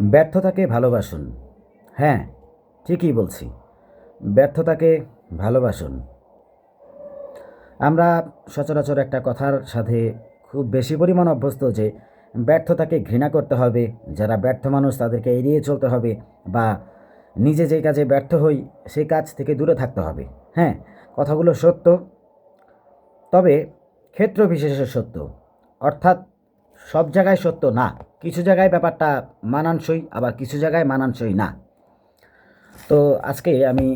ব্যর্থতাকে ভালোবাসুন। হ্যাঁ ঠিকই বলছি। ব্যর্থতাকে ভালোবাসুন। আমরা সচরাচর একটা কথার সাথে খুব বেশি পরিমাণ অভ্যস্ত যে, ব্যর্থতাকে ঘৃণা করতে হবে, যারা ব্যর্থ মানুষ তাদেরকে এড়িয়ে চলতে হবে বা নিজে যে কাজে ব্যর্থ হই, সেই কাজ থেকে দূরে থাকতে হবে। হ্যাঁ কথাগুলো সত্য। তবে ক্ষেত্র বিশেষে সত্য। অর্থাৎ সব জায়গায় সত্য না। কিছু জায়গায় ব্যাপারটা মানানসই, আবার কিছু জায়গায় মানানসই না। তো আজকে আমি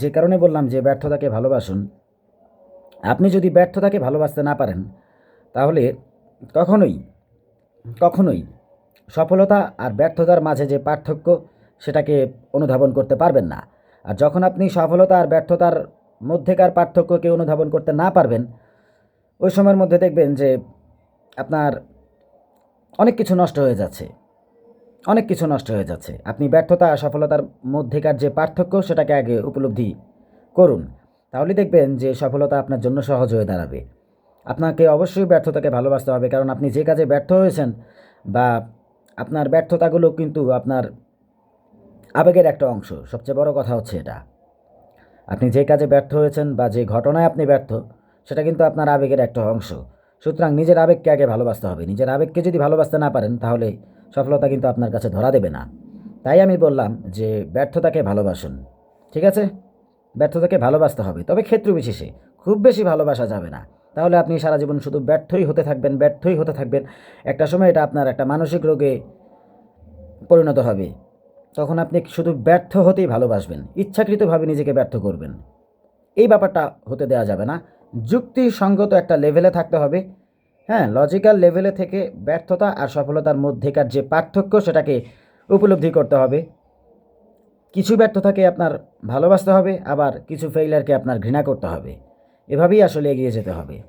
যে কারণে বললাম যে ব্যর্থতাকে ভালোবাসুন, আপনি যদি ব্যর্থতাকে ভালোবাসতে না পারেন, তাহলে কখনোই কখনোই সফলতা আর ব্যর্থতার মাঝে যে পার্থক্য, সেটাকে অনুধাবন করতে পারবেন না। আর যখন আপনি সফলতা আর ব্যর্থতার মধ্যেকার পার্থক্যকে অনুধাবন করতে না পারবেন, ওই সময়ের মধ্যে দেখবেন যে আপনার অনেক কিছু নষ্ট হয়ে যাচ্ছে। অনেক কিছু নষ্ট হয়ে যাচ্ছে। আপনি ব্যর্থতা আর সফলতার মধ্যেকার যে পার্থক্য, সেটাকে আগে উপলব্ধি করুন। তাহলে দেখবেন যে সফলতা আপনার জন্য সহজ হয়ে দাঁড়াবে। আপনাকে অবশ্যই ব্যর্থতাকে ভালোবাসতে হবে, কারণ আপনি যে কাজে ব্যর্থ হয়েছেন বা আপনার ব্যর্থতাগুলো কিন্তু আপনার আবেগের একটা অংশ। সবচেয়ে বড় কথা হচ্ছে এটা। আপনি যে কাজে ব্যর্থ হয়েছেন বা যে ঘটনায় আপনি ব্যর্থ, সেটা কিন্তু আপনার আবেগের একটা অংশ। সুতরাং নিজের আবেগকে আগে ভালোবাসতে হবে। নিজের আবেগকে যদি ভালোবাসতে না পারেন, তাহলে সফলতা কিন্তু আপনার কাছে ধরা দেবে না। তাই আমি বললাম যে, ব্যর্থতাকে ভালোবাসুন, ঠিক আছে? ব্যর্থতাকে ভালোবাসতে হবে। তবে ক্ষেত্র বিশেষে খুব বেশি ভালোবাসা যাবে না। তাহলে আপনি সারা জীবন শুধু ব্যর্থই হতে থাকবেন, ব্যর্থই হতে থাকবেন। একটা সময় এটা আপনার একটা মানসিক রোগে পরিণত হবে। তখন আপনি শুধু ব্যর্থ হতেই ভালোবাসবেন। ইচ্ছাকৃতভাবে নিজেকে ব্যর্থ করবেন। এই ব্যাপারটা হতে দেওয়া যাবে না। যুক্তিসঙ্গত একটা লেভেলে থাকতে হবে। হ্যাঁ লজিক্যাল লেভেলে থেকে ব্যর্থতা আর সফলতার মধ্যেকার যে পার্থক্য সেটাকে উপলব্ধি করতে হবে। কিছু ব্যর্থতাকে আপনার ভালোবাসতে হবে, আবার কিছু ফেইলারকে আপনার ঘৃণা করতে হবে। এভাবেই আসলে এগিয়ে যেতে হবে।